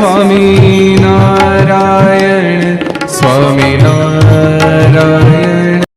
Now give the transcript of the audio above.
স্বামী